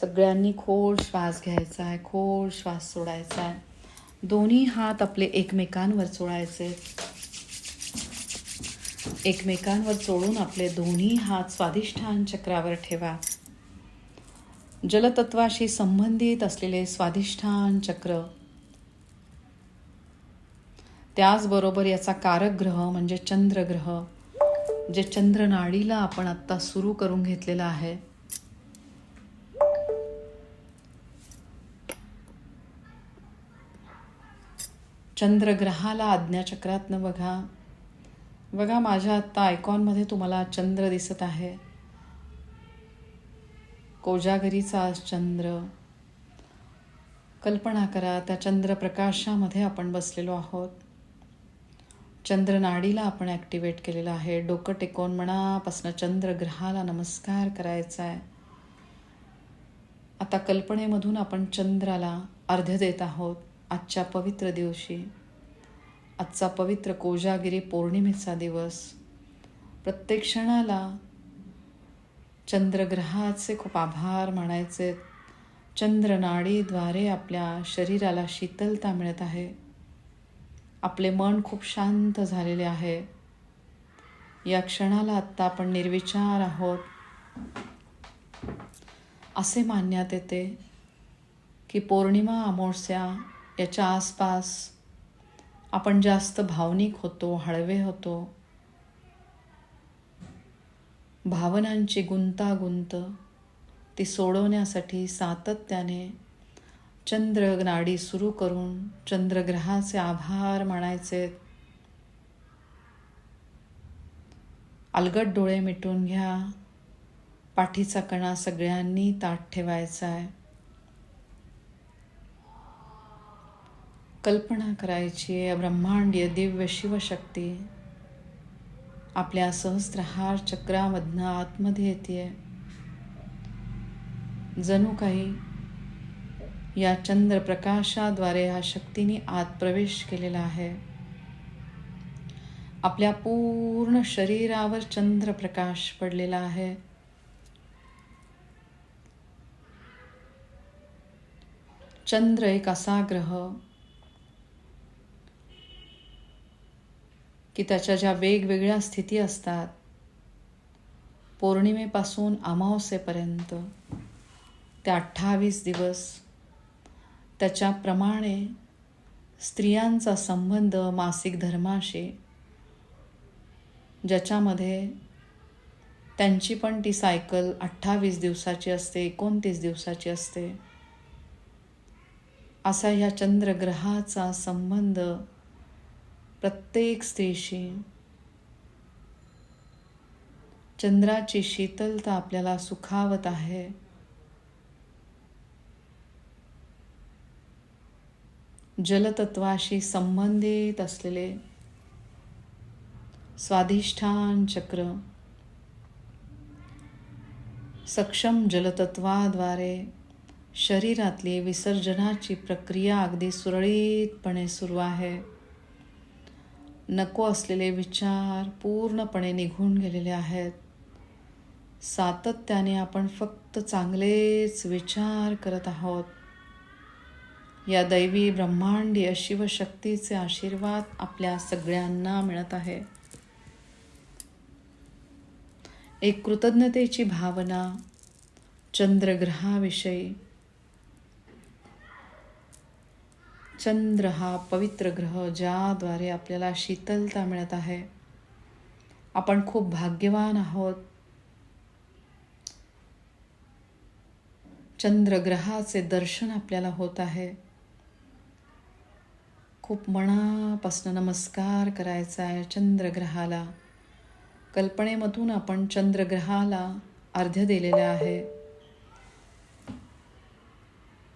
सगळ्यांनी खोल श्वास घ्यायचा आहे खोल श्वास सोडायचा आहे. दोन्ही हात आपले एकमेकांवर चोळायचे एकमेकांवर चोळून आपले दोन्ही हात स्वाधिष्ठान चक्रावर ठेवा. जलतत्वाशी संबंधित असलेले स्वाधिष्ठान चक्र. त्याचबरोबर याचा कारक ग्रह म्हणजे चंद्रग्रह जे चंद्रनाडीला आपण आत्ता सुरू करून घेतलेलं आहे. चंद्रग्रहाला आज्ञाचक्रातनं बघा. बघा माझ्या आत्ता आयकॉनमध्ये तुम्हाला चंद्र दिसत आहे. कोजागरीचा आज चंद्र. कल्पना करा त्या चंद्रप्रकाशामध्ये आपण बसलेलो आहोत. चंद्रनाडीला आपण ॲक्टिवेट केलेलं आहे. डोकं टेकवून मनापासून चंद्रग्रहाला नमस्कार करायचा आहे आता कल्पनेमधून आपण चंद्राला अर्ध्य देत आहोत. आजच्या पवित्र दिवशी आजचा पवित्र कोजागिरी पौर्णिमेचा दिवस प्रत्येक क्षणाला चंद्रग्रहाचे खूप आभार मानायचे. चंद्रनाडीद्वारे आपल्या शरीराला शीतलता मिळत आहे. आपले मन खूप शांत झालेले आहे. या क्षणाला आत्ता आपण निर्विचार आहोत. असे मानण्यात येते की पौर्णिमा अमावस्या याच्या आसपास आपण जास्त भावनिक होतो हळवे होतो. भावनांची गुंतागुंत ती सोडवण्यासाठी सातत्याने चंद्रनाडी सुरू करून चंद्रग्रहाचे आभार मानायचे. अलगट डोळे मिटून घ्या. पाठीचा कणा सगळ्यांनी ताट ठेवायचा आहे कल्पना करायची आहे ब्रह्मांडीय दिव्य शिवशक्ती. आपल्या सहस्त्रहार चक्रामधनं आतमध्ये येते जणू काही या चंद्रप्रकाशाद्वारे ह्या शक्तीने आत प्रवेश केलेला आहे. आपल्या पूर्ण शरीरावर चंद्रप्रकाश पडलेला आहे. चंद्र एक असा ग्रह की त्याच्या ज्या वेगवेगळ्या स्थिती असतात पौर्णिमेपासून अमावस्येपर्यंत ते अठ्ठावीस दिवस त्याच्याप्रमाणे स्त्रियांचा संबंध मासिक धर्माशी ज्याच्यामध्ये त्यांची पण ती सायकल अठ्ठावीस दिवसाची असते एकोणतीस दिवसाची असते असा ह्या चंद्रग्रहाचा संबंध प्रत्येक स्त्रीशी चंद्राची शीतलता आपल्याला सुखावत आहे. जलतत्वाशी संबंधित असलेले स्वाधिष्ठान चक्र सक्षम जलतत्वाद्वारे शरीरातली विसर्जनाची प्रक्रिया अगदी सुरळीतपणे सुरू आहे. नको असलेले विचार पूर्णपणे निघून गेलेले आहेत. सातत्याने आपण फक्त चांगलेच विचार करत आहोत. या दैवी ब्रह्मांडीय शिवशक्तीचे आशीर्वाद आपल्या सगळ्यांना मिळत आहे. एक कृतज्ञतेची भावना चंद्रग्रहाविषयी चंद्र हा पवित्र ग्रह ज्याद्वारे आपल्याला शीतलता मिळत आहे. आपण खूप भाग्यवान आहोत. चंद्रग्रहाचे दर्शन आपल्याला होत आहे. खूप मनापासून नमस्कार करायचा आहे चंद्रग्रहाला. कल्पनेमधून आपण चंद्रग्रहाला अर्ध्य दिलेलं आहे.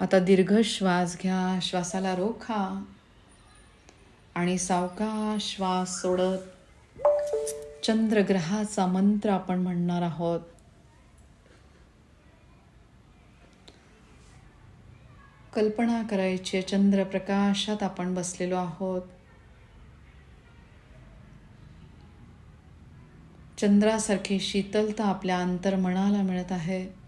आता दीर्घ श्वास घ्या श्वासाला रोखा आणि सावका श्वास सोडत चंद्रग्रहाचा मंत्र आपण म्हणणार आहोत. कल्पना करायची चंद्रप्रकाशात आपण बसलेलो आहोत. चंद्रासारखी शीतलता आपल्या अंतर्मनाला मिळत आहे.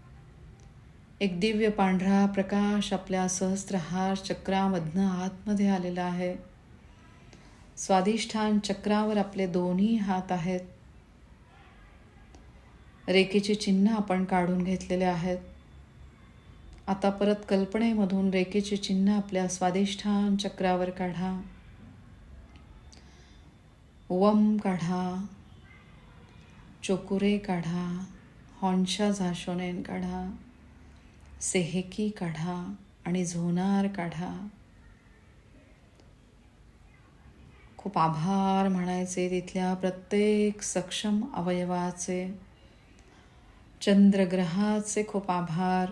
एक दिव्य पांढरा प्रकाश आपल्या सहस्त्रहार चक्रामधनं आतमध्ये आलेला आहे. स्वादिष्ठान चक्रावर आपले दोन्ही हात आहेत. रेखेचे चिन्ह आपण काढून घेतलेले आहेत. आता परत कल्पनेमधून रेखेचे चिन्ह आपल्या स्वादिष्ठान चक्रावर काढा. वम काढा. चोकुरे काढा. हॉन्शा झाशोनेन काढा. सेहेकी काढा आणि झोनार काढा. खूप आभार म्हणायचे तिथल्या प्रत्येक सक्षम अवयवाचे. चंद्रग्रहाचे खूप आभार.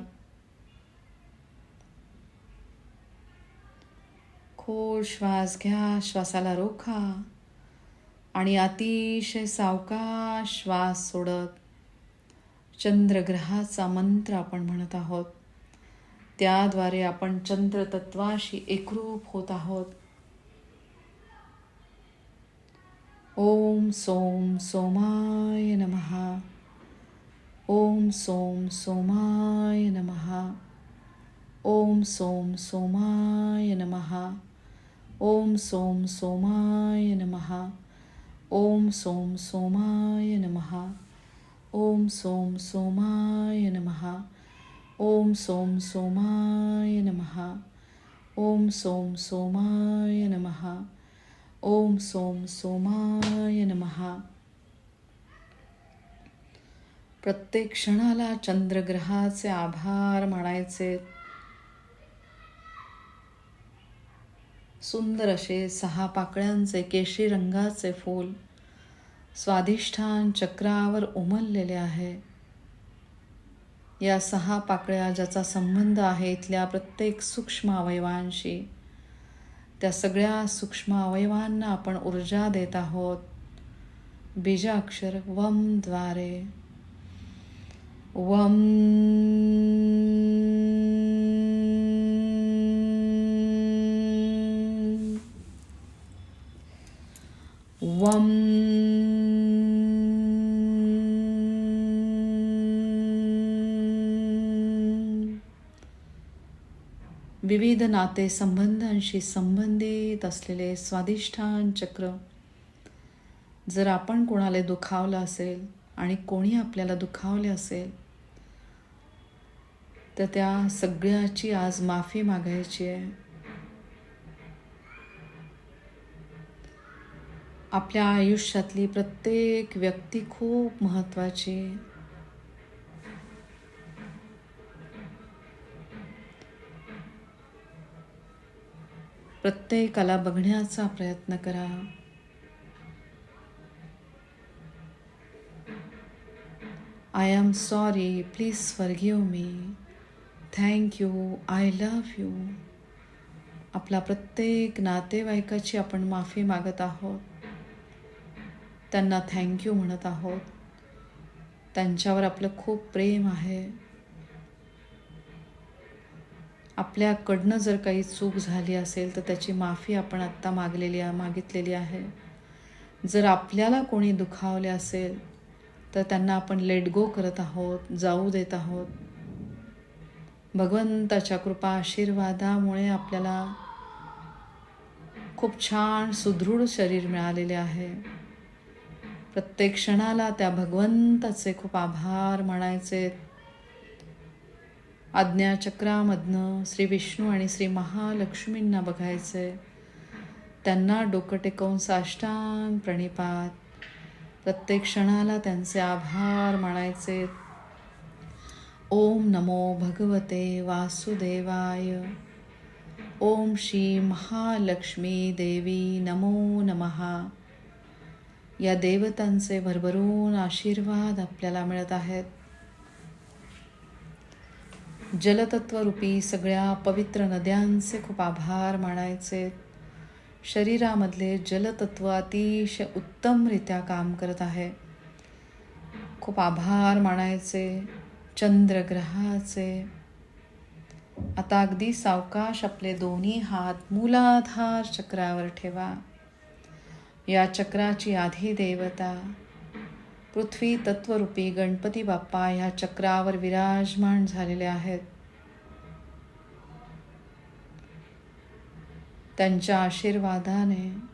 खोल श्वास घ्या श्वासाला रोखा आणि अतिशय सावकाश श्वास सोडत चंद्रग्रहाचा मंत्र आपण म्हणत आहोत. त्याद्वारे आपण चंद्रतत्वाशी एकरूप होत आहोत. ओम सोम सोमाय नमहा ओम सोम सोमाय नमः. ओम सोम सोमाय नमहा ओम सोम सोमाय नमहा ओम सोम सोमाय नमहा ओम सोम सोमाय नमहा ओम सोम सोमाय नमः। ओम सोम सोमाय नमः। ओम सोम सोमाय नमः। प्रत्येक क्षणाला चंद्रग्रहाचे आभार मानायचे. सुंदर असे सहा पाकळ्यांचे केशी रंगाचे फूल स्वाधिष्ठान चक्रावर उमललेले आहे. या सहा पाकळ्या ज्याचा संबंध आहे इथल्या प्रत्येक सूक्ष्म अवयवांशी. त्या सगळ्या सूक्ष्म अवयवांना आपण ऊर्जा देत आहोत. बीजाक्षर वमद्वारे वम वम विविध नाते संबंधांशी संबंधित असलेले स्वादिष्ठान चक्र. जर आपण कोणाला दुखावलं असेल आणि कोणी आपल्याला दुखावले असेल तर त्या सगळ्याची आज माफी मागायची आहे. आपल्या आयुष्यातली प्रत्येक व्यक्ती खूप महत्त्वाची प्रत्येकाला बघण्याचा प्रयत्न करा. I am sorry please forgive me thank you I love you आपला प्रत्येक नातेवाईकाची आपण माफी मागत आहोत. त्यांना थँक्यू म्हणत आहोत. त्यांच्यावर आपलं खूप प्रेम आहे. आपल्याकडनं जर काही चूक झाली असेल तर त्याची माफी आपण आत्ता मागलेली आहे मागितलेली आहे. जर आपल्याला कोणी दुखावले असेल तर त्यांना आपण लेट गो करत आहोत जाऊ देत आहोत. भगवंताच्या कृपा आशीर्वादामुळे आपल्याला खूप छान सुदृढ शरीर मिळालेले आहे. प्रत्येक क्षणाला त्या भगवंताचे खूप आभार मानायचे. आज्ञाचक्रामधनं श्री विष्णू आणि श्री महालक्ष्मींना बघायचे. त्यांना डोकं टेकवून साष्टांग प्रणिपात. प्रत्येक क्षणाला त्यांचे आभार मानायचे. ओम नमो भगवते वासुदेवाय. ओम श्री महालक्ष्मी देवी नमो नमहा या देवतांचे भरभरून आशीर्वाद आपल्याला मिळत आहेत. जलतत्वरूपी सगळ्या पवित्र नद्यांचे खूप आभार मानायचे. शरीरामधले जलतत्व अतिशय उत्तमरित्या काम करत आहे. खूप आभार मानायचे. चंद्रग्रहाचे. आता अगदी सावकाश आपले दोन्ही हात मूलाधार चक्रावर ठेवा. या चक्राची आधी देवता पृथ्वी तत्वरूपी गणपती बाप्पा ह्या चक्रावर विराजमान झालेले आहेत. त्यांच्या आशीर्वादाने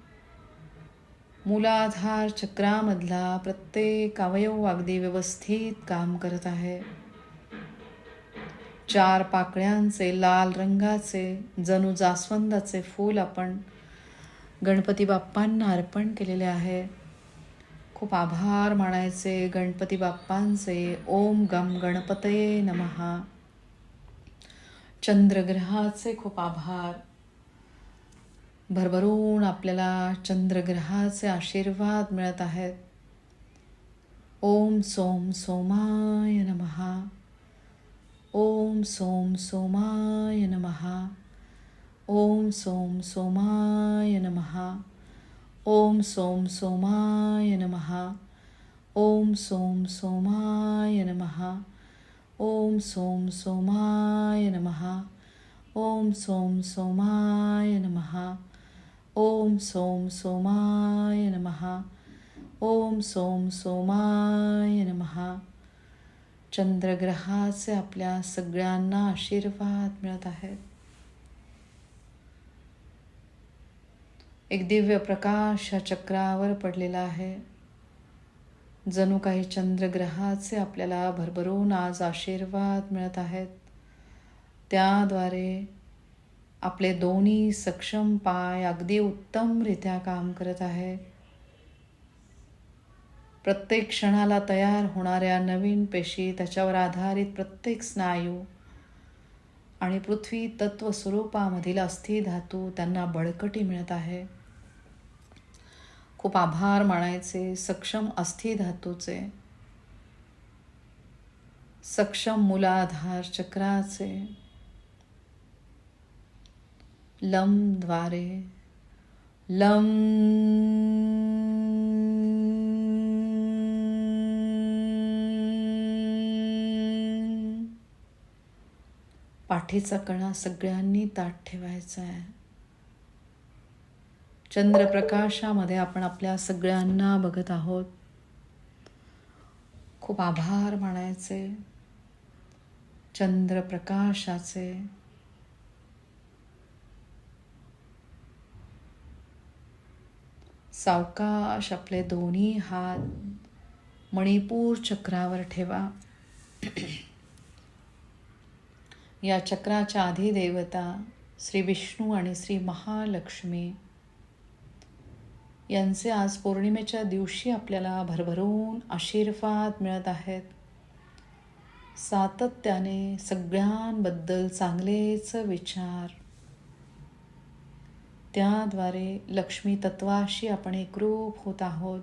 मूलाधार चक्रामधला प्रत्येक अवयव अगदी व्यवस्थित काम करत आहे. चार पाकळ्यांचे लाल रंगाचे जणू जास्वंदाचे फूल आपण गणपती बाप्पांना अर्पण केलेले आहे. खूप आभार मानायचे गणपती बाप्पांचे. ओम गम गणपतये नमहा चंद्रग्रहाचे खूप आभार. भरभरून आपल्याला चंद्रग्रहाचे आशीर्वाद मिळत आहेत. ओम सोम सोमाय नमहा ओम सोम सोमाय नमहा ओम सोम सोमाय नमहा ओम सोम सोमाय नमहा ओम सोम सोमाय नमहा ओम सोम सोमाय नमहा ओम सोम सोमाय नमहा ओम सोम सोमाय नमहा ओम सोम सोमाय नमहा चंद्रग्रहाचे आपल्या सगळ्यांना आशीर्वाद मिळत आहेत. एक दिव्य प्रकाश या चक्रावर पडलेला आहे. जणू काही चंद्रग्रहाचे आपल्याला भरभरून आज आशीर्वाद मिळत आहेत. त्याद्वारे आपले दोन्ही सक्षम पाय अगदी उत्तमरित्या काम करत आहे. प्रत्येक क्षणाला तयार होणाऱ्या नवीन पेशी त्याच्यावर आधारित प्रत्येक स्नायू आणि पृथ्वी तत्व स्वरूपामधील अस्थि धातू त्यांना बळकटी मिळत आहे. खूप आभार मानायचे सक्षम अस्थि धातूचे सक्षम मुलाधार चक्राचे लमद्वारे लम पाठीचा कणा सगळ्यांनी ताट ठेवायचा आहे. चंद्रप्रकाशामध्ये आपण आपल्या सगळ्यांना बघत आहोत. खूप आभार मानायचे. चंद्रप्रकाशाचे. सावकाश आपले दोन्ही हात मणिपूर चक्रावर ठेवा. या चक्राच्या आधी देवता श्री विष्णू आणि श्री महालक्ष्मी यांचे आज पौर्णिमेच्या दिवशी आपल्याला भरभरून आशीर्वाद मिळत आहेत. सातत्याने सगळ्यांबद्दल चांगलेच विचार. त्याद्वारे लक्ष्मी तत्वाशी आपण एकरूप होत आहोत.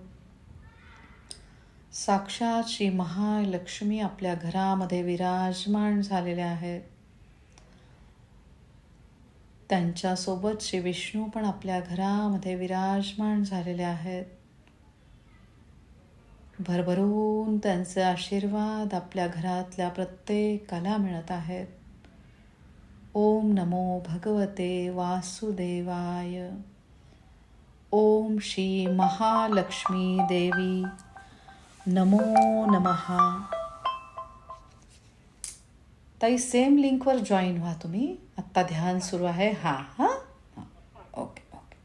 साक्षात श्री महालक्ष्मी आपल्या घरामध्ये विराजमान झालेल्या आहेत. त्यांच्यासोबत श्री विष्णू पण आपल्या घरामध्ये विराजमान झालेले आहेत. भरभरून त्यांचे आशीर्वाद आपल्या घरातल्या प्रत्येकाला मिळत आहेत. ओम नमो भगवते वासुदेवाय. ओम श्री महालक्ष्मी देवी. नमो नमहा ताई सेम लिंकवर जॉईन व्हा तुम्ही. आत्ता ध्यान सुरू आहे. हां हां ओके ओके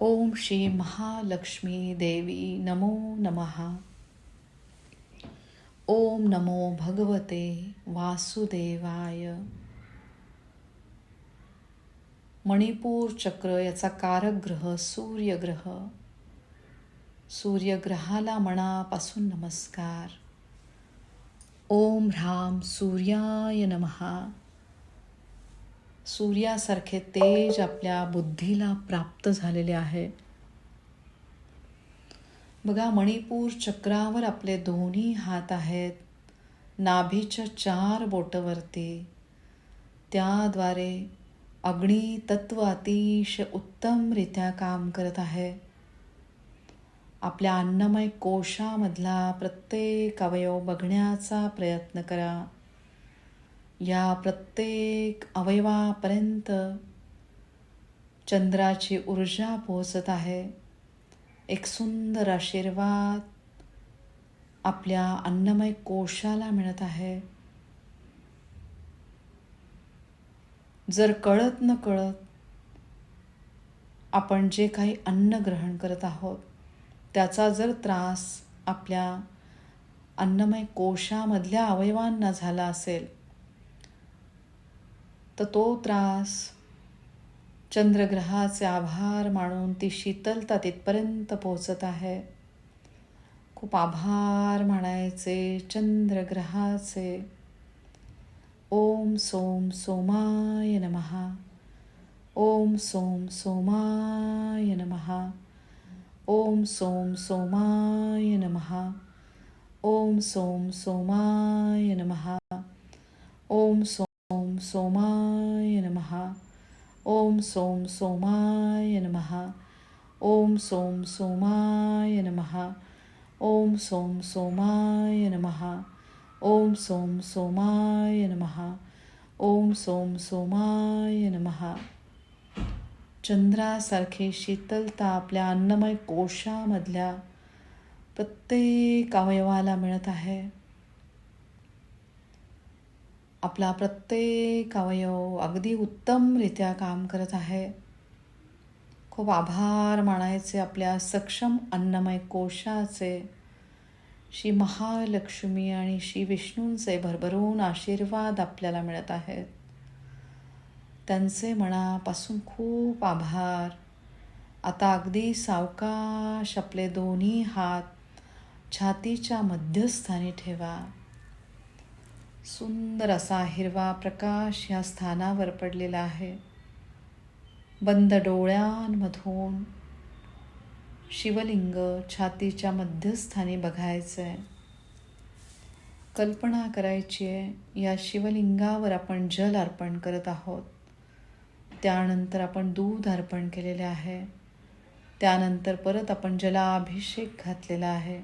ओम श्री महालक्ष्मी देवी नमो नमहा ओम नमो भगवते वासुदेवाय. मणिपूर चक्र याचा कारक ग्रह सूर्यग्रह. सूर्यग्रहाला मनापासून नमस्कार. ओम ह्राम सूर्याय नमहा सूर्यासारखे तेज आपल्या बुद्धीला प्राप्त झालेले आहे. बघा मणिपूर चक्रावर आपले दोन्ही हात आहेत. नाभीच्या चार बोटवरती. त्याद्वारे अग्नी तत्व अतिशय उत्तमरित्या काम करत आहे. आपल्या अन्नमय कोशामधला प्रत्येक अवयव बघण्याचा प्रयत्न करा. या प्रत्येक अवयवापर्यंत चंद्राची ऊर्जा पोहोचत आहे. एक सुंदर आशीर्वाद आपल्या अन्नमय कोशाला मिळत आहे. जर कळत न कळत आपण जे काही अन्न ग्रहण करत आहोत त्याचा जर त्रास आपल्या अन्नमय कोशामधल्या अवयवांना झाला असेल तर तो त्रास चंद्रग्रहाचे आभार मानून ती शीतलता तिथपर्यंत पोहोचत आहे. खूप आभार मानायचे चंद्रग्रहाचे. ओम सोम सोमाय नमहा ओम सोम सोमाय नमहा ओम सोम सोमाय नमहा ओम सोम सोमाय नमहा ओम सोम सोमाय नमहा ओम सोम सोमाय नमहा ओम सोम सोमाय नमहा ओम सोम सोमाय नमहा ओम सोम सोमाय नमहा ओम सोम सोमाय नमहा चंद्रासारखी शीतलता आपल्या अन्नमय कोशामधल्या प्रत्येक अवयवाला मिळत आहे. आपला प्रत्येक अवयव अगदी उत्तमरित्या काम करत आहे. खूप आभार मानायचे आपल्या सक्षम अन्नमय कोशाचे. श्री महालक्ष्मी आणि श्री विष्णूंचे भरभरून आशीर्वाद आपल्याला मिळत आहेत. त्यांचे मनापासून खूप आभार. आता अगदी सावकाश आपले दोन्ही हात छातीच्या मध्यस्थानी ठेवा. सुंदर असा हिरवा प्रकाश या स्थानावर पडलेला आहे. बंद डोळ्यांमधून शिवलिंग छातीच्या मध्यस्थानी बघायचं आहे कल्पना करायची आहे या शिवलिंगावर आपण जल अर्पण करत आहोत. त्यानंतर आपण दूध अर्पण केलेले आहे. त्यानंतर परत आपण जलाभिषेक घातलेला आहे.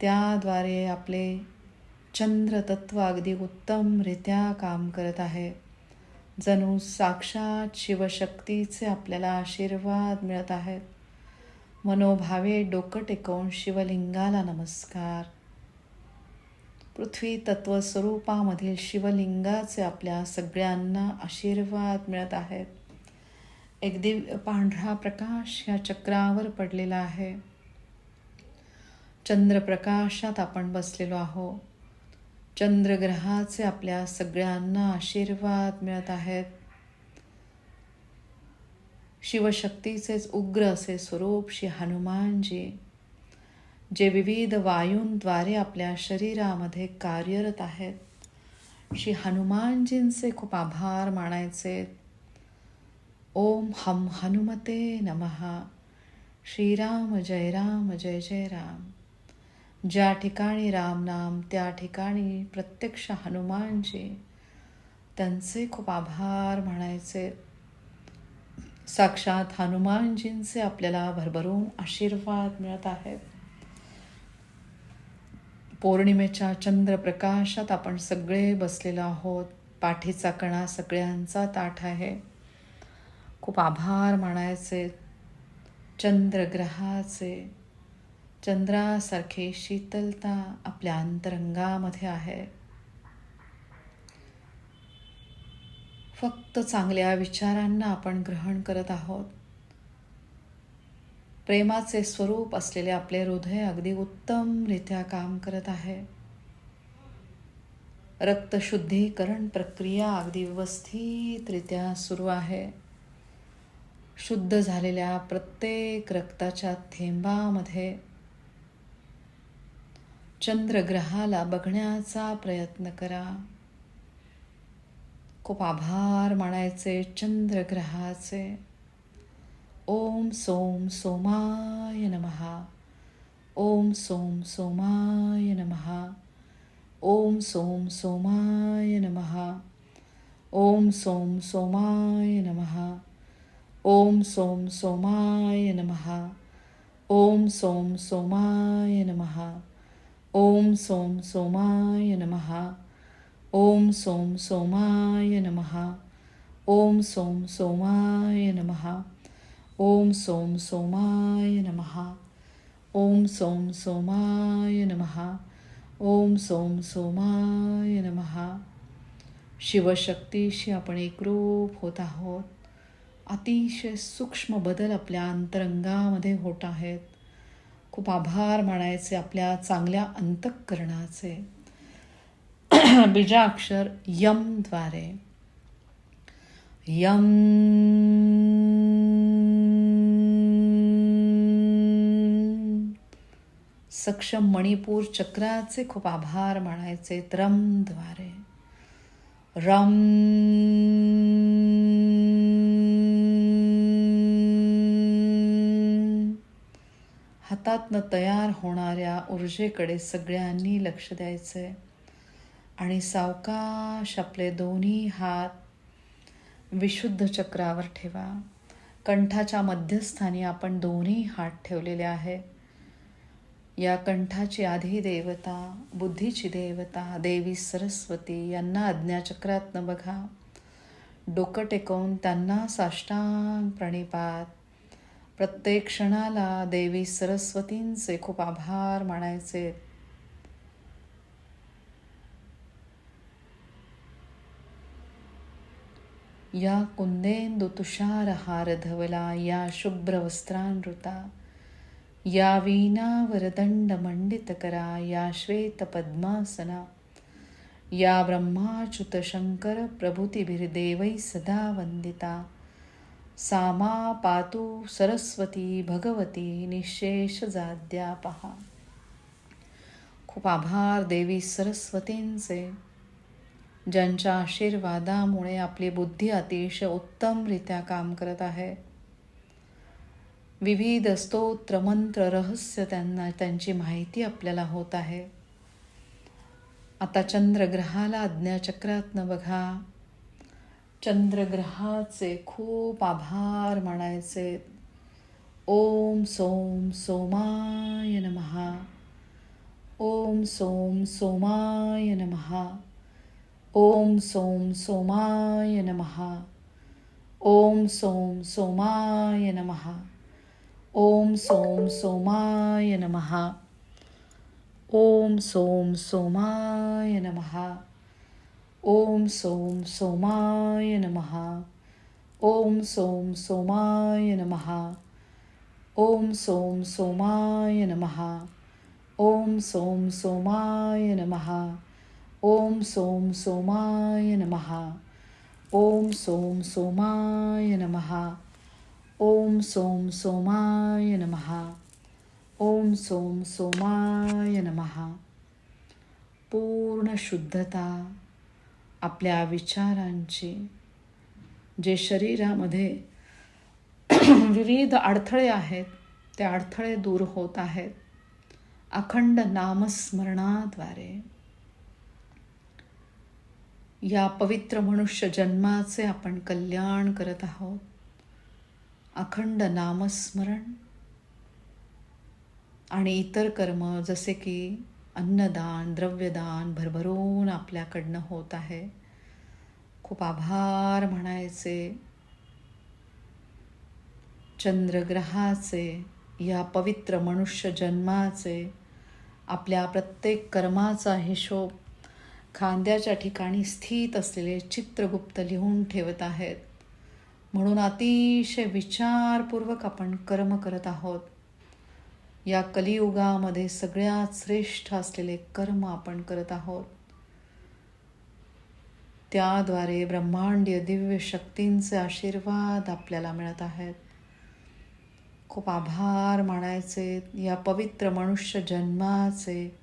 त्याद्वारे आपले चंद्रतत्व अगदी उत्तमरित्या काम करत आहे. जणू साक्षात शिवशक्तीचे आपल्याला आशीर्वाद मिळत आहेत. मनोभावे डोकं टेकवून शिवलिंगाला नमस्कार. पृथ्वी तत्वस्वरूपामधील शिवलिंगाचे आपल्या सगळ्यांना आशीर्वाद मिळत आहेत. एक दिव्य पांढरा प्रकाश या चक्रावर पडलेला आहे. चंद्रप्रकाशात आपण बसलेलो आहो. चंद्रग्रहाचे आपल्या सगळ्यांना आशीर्वाद मिळत आहेत. शिवशक्तीचेच उग्र असे स्वरूप श्री हनुमानजी जे विविध वायूंद्वारे आपल्या शरीरामध्ये कार्यरत आहेत. श्री हनुमानजींचे खूप आभार मानायचे. ओम हम हनुमते नमहा श्रीराम जय राम जय जय राम. ज्या ठिकाणी रामनाम त्या ठिकाणी प्रत्यक्ष हनुमानजी त्यांचे खूप आभार म्हणायचे साक्षात हनुमानजींचे आपल्याला भरभरून आशीर्वाद मिळत आहेत. पौर्णिमेच्या चंद्रप्रकाशात आपण सगळे बसलेलो आहोत. पाठीचा कणा सगळ्यांचा ताठ आहे. खूप आभार मानायचे. चंद्रग्रहाचे. चंद्रासारखी शीतलता आपल्या अंतरंगामध्ये आहे. फक्त चांगल्या विचारांना आपण ग्रहण करत आहोत. प्रेमाचे स्वरूप असलेले आपले हृदय अगदी उत्तमरित्या काम करत आहे. रक्तशुद्धीकरण प्रक्रिया अगदी व्यवस्थितरित्या सुरू आहे. शुद्ध झालेल्या प्रत्येक रक्ताच्या थेंबामध्ये चंद्रग्रहाला बघण्याचा प्रयत्न करा. खूप आभार मानायचे चंद्रग्रहाचे. ओम सोम सोमाय नमहा ओम सोम सोमाय नमहा ओम सोम सोमाय नमहा ओम सोम सोमाय नमहा ओम सोम सोमाय नमहा ओम सोम सोमाय नमहा ओम सोम सोमाय नमः। ओम सोम सोमाय नमः। ओम सोम सोमाय नमः। ओम सोम सोमाय नमः। ओम सोम सोमाय नमः। ओम सोम सोमाय नमः। शिवशक्तीशी आपण एकरूप होत आहोत. अतिशय सूक्ष्म बदल आपल्या अंतरंगामध्ये होत आहेत. खूप आभार मानायचे आपल्या चांगल्या अंतःकरणाचे. बीजाक्षर यमद्वारे यम सक्षम मणिपूर चक्राचे खूप आभार मानायचे त्रमद्वारे रम हातातनं तयार होणाऱ्या ऊर्जेकडे सगळ्यांनी लक्ष द्यायचंय आणि सावकाश आपले दोन्ही हात विशुद्ध चक्रावर ठेवा. कंठाच्या मध्यस्थानी आपण दोन्ही हात ठेवलेले आहे या कंठाची आधी देवता बुद्धीची देवता देवी सरस्वती यांना आज्ञाचक्रातनं बघा. डोकं टेकवून त्यांना साष्टांग प्रणिपात. प्रत्येक क्षणाला देवी सरस्वतींचे खूप आभार मानायचे. या कुंदेंदु तुषार हार धवला या शुभ्र वस्त्रानृता या वीणावरदंड मंडितकरा या श्वेत पद्मासना. या ब्रह्माच्युत शंकर सदा वंदिता सामा पातु सरस्वती भगवती निशेष जाद्या पहा खूप आभार देवी सरस्वतींचे. ज्यांच्या आशीर्वादामुळे आपली बुद्धी अतिशय उत्तमरित्या काम करत आहे. विविध स्तोत्र मंत्र रहस्य त्यांना त्यांची माहिती आपल्याला होत आहे. आता चंद्रग्रहाला आज्ञाचक्रातनं बघा. चंद्रग्रहाचे खूप आभार मानायचे. ओम सोम सोमाय नमहा ओम सोम सोमाय नमहा ओम सोम सोमाय नमहा ओम सोम सोमाय नमहा ओम सोम सोमाय नमहा ओम सोम सोमाय नमहा ओम सोम सोमाय नमहा ओम सोम सोमाय नमहा ओम सोम सोमाय नमहा ओम सोम सोमाय नमहा ओम सोम सोमाय नमहा ओम सोम सोमाय नमहा ओम सोम सोमाय नमहा ओम सोम सोमाय नमहा पूर्ण शुद्धता आपल्या विचारांची जे शरीरामध्ये विविध अडथळे आहेत ते अडथळे दूर होत आहेत अखंड नामस्मरणाद्वारे. या पवित्र मनुष्य जन्माचे आपण कल्याण करत आहोत. अखंड नामस्मरण. आणि इतर कर्म जसे की अन्नदान द्रव्यदान भरभरून आपल्याकडनं होत आहे. खूप आभार म्हणायचे. चंद्रग्रहाचे या पवित्र मनुष्य जन्माचे आपल्या प्रत्येक कर्माचा हिशोब खांद्याच्या ठिकाणी स्थित असलेले चित्रगुप्त लिहून ठेवत आहेत. म्हणून अतिशय विचारपूर्वक आपण कर्म करत आहोत. या कलियुगामध्ये सगळ्यात श्रेष्ठ असलेले कर्म आपण करत आहोत. त्याद्वारे ब्रह्मांडीय दिव्य शक्तींचे आशीर्वाद आपल्याला मिळत आहेत. खूप आभार मानायचे या पवित्र मनुष्य जन्माचे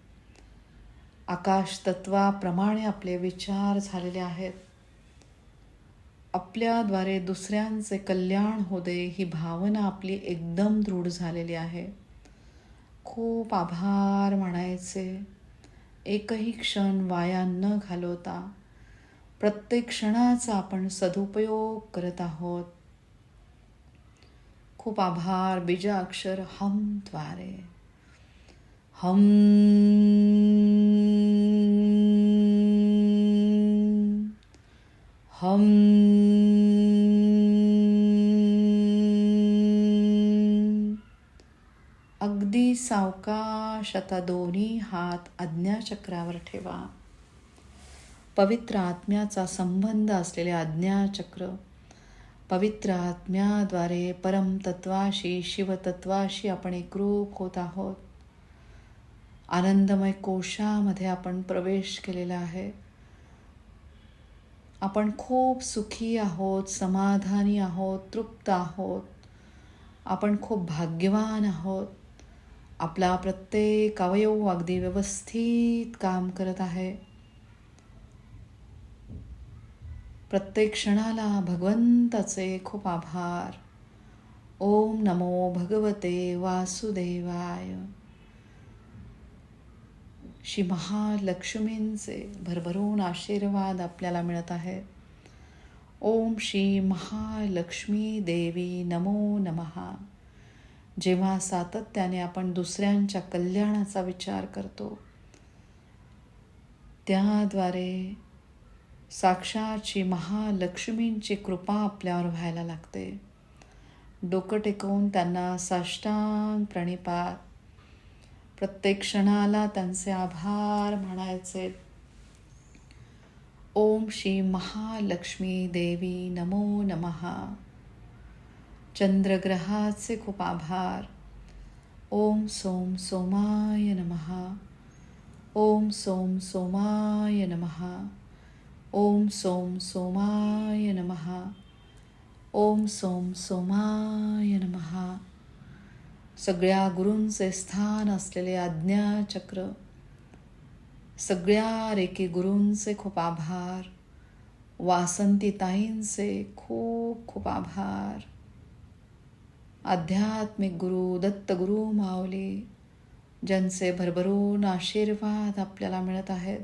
आकाश तत्वाप्रमाणे आपले विचार झालेले आहेत. आपल्याद्वारे दुसऱ्यांचे कल्याण हो दे ही भावना आपली एकदम दृढ झालेली आहे. खूप आभार म्हणायचे. एकही क्षण वाया न घालवता प्रत्येक क्षणाचा आपण सदुपयोग करत आहोत. खूप आभार बीजा अक्षर हमद्वारे हम हम अगदी सावकाश आता दोन्ही हात आज्ञाचक्रावर ठेवा. पवित्र आत्म्याचा संबंध असलेले आज्ञाचक्र पवित्र आत्म्याद्वारे परमतत्वाशी शिवतत्वाशी आपण एकरूप होत आहोत. आनंदमय कोशामध्ये आपण प्रवेश केलेला आहे. आपण खूप सुखी आहोत समाधानी आहोत तृप्त आहोत. आपण खूप भाग्यवान आहोत. आपला प्रत्येक अवयव अगदी व्यवस्थित काम करत आहे. प्रत्येक क्षणाला भगवंताचे खूप आभार. ओम नमो भगवते वासुदेवाय. श्री महालक्ष्मींचे भरभरून आशीर्वाद आपल्याला मिळत आहेत ओम श्री महालक्ष्मी देवी नमो नमहा जेव्हा सातत्याने आपण दुसऱ्यांच्या कल्याणाचा विचार करतो त्याद्वारे साक्षातची महालक्ष्मींची कृपा आपल्यावर व्हायला लागते. डोकं टेकवून त्यांना साष्टांग प्रणिपात प्रत्येक क्षणाला त्यांचे आभार म्हणायचे. ओम श्री महालक्ष्मी देवी नमो नमहा चंद्रग्रहाचे खूप आभार. ओम सोम सोमाय नमहा ओम सोम सोमाय नमहा ओम सोम सोमाय नमहा ओम सोम सोमाय नमहा सगळ्या गुरूंचे स्थान असलेले आज्ञाचक्र सगळ्या रेकी गुरूंचे खूप आभार वासंतीताईंचे खूप खूप आभार. आध्यात्मिक गुरु दत्तगुरु माऊली ज्यांचे भरभरून आशीर्वाद आपल्याला मिळत आहेत.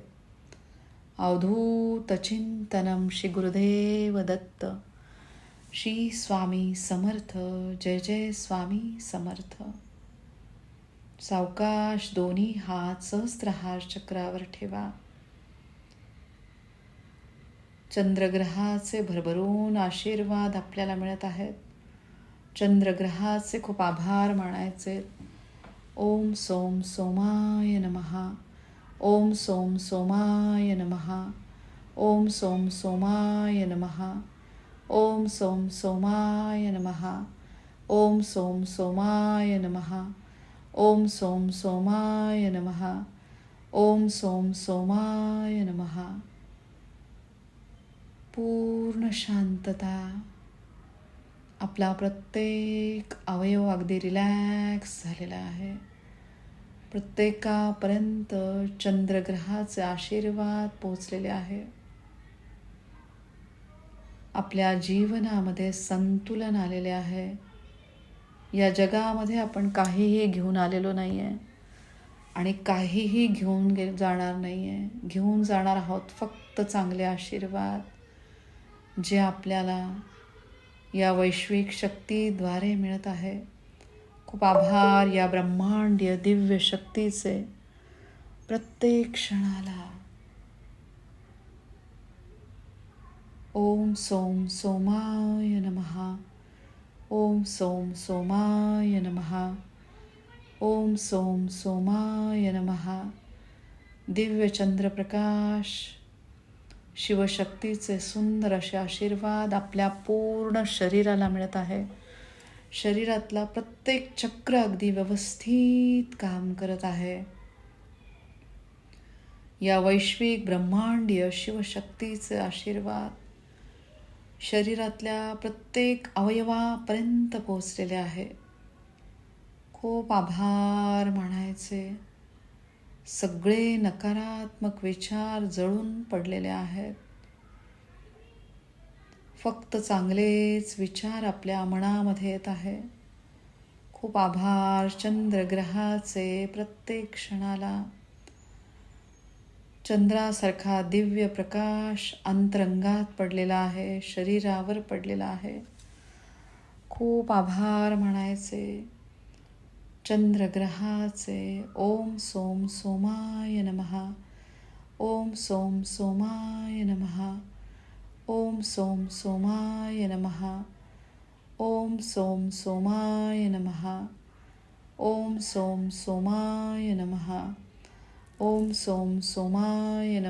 अवधूत चिंतनम श्री गुरुदेव दत्त. श्री स्वामी समर्थ जय जय स्वामी समर्थ. सावकाश दोन्ही हात सहस्त्रहार चक्रावर ठेवा. चंद्रग्रहाचे भरभरून आशीर्वाद आपल्याला मिळत आहेत. चंद्रग्रहाचे खूप आभार मानायचे. ओम सोम सोमाय नमहा ओम सोम सोमाय नमहा ओम सोम सोमाय नमहा ओम सोम सोमाय नमहा ओम सोम सोमाय नमहा ओम सोम सोमाय नमहा ओम सोम सोमाय नमहा पूर्ण शांतता। आपला प्रत्येक अवयव अगदी रिलॅक्स झालेला आहे. प्रत्येकापर्यंत चंद्रग्रहाचे आशीर्वाद पोचलेले आहे. आपल्या जीवनामध्ये संतुलन आलेले आहे. या जगामध्ये आपण काहीही घेऊन आलेलो नाही आहे आणि काहीही घेऊन गे जाणार नाही आहे घेऊन जाणार आहोत फक्त चांगले आशीर्वाद जे आपल्याला या वैश्विक शक्तीद्वारे मिळत आहे. खूप आभार या ब्रह्मांडीय दिव्य शक्तीचे. प्रत्येक क्षणाला ओम सोम सोमाय नमहा ओम सोम सोमाय नमहा ओम सोम सोमाय नमहा दिव्य चंद्रप्रकाश शिवशक्तीचे सुंदर असे आशीर्वाद आपल्या पूर्ण शरीराला मिळत आहे. शरीरातला प्रत्येक चक्र अगदी व्यवस्थित काम करत आहे. या वैश्विक ब्रह्मांडीय शिवशक्तीचे आशीर्वाद शरीरातल्या प्रत्येक अवयवापर्यंत पोचलेले आहे. खूप आभार म्हणायचे सगळे नकारात्मक विचार जळून पडलेले आहेत. फक्त चांगलेच विचार आपल्या मनामध्ये येत आहे. खूप आभार चंद्रग्रहाचे प्रत्येक क्षणाला. चंद्रासारखा दिव्य प्रकाश अंतरंगात पडलेला आहे शरीरावर पडलेला आहे. खूप आभार म्हणायचे. चंद्रग्रहाचे ओम सोम सोमाय नमहा ओम सोम सोमाय नमहा ओम सोम सोमाय नमहा ओम सोम सोमाय नमहा ओम सोम सोमाय नमहा ओम सोम सोमाय नम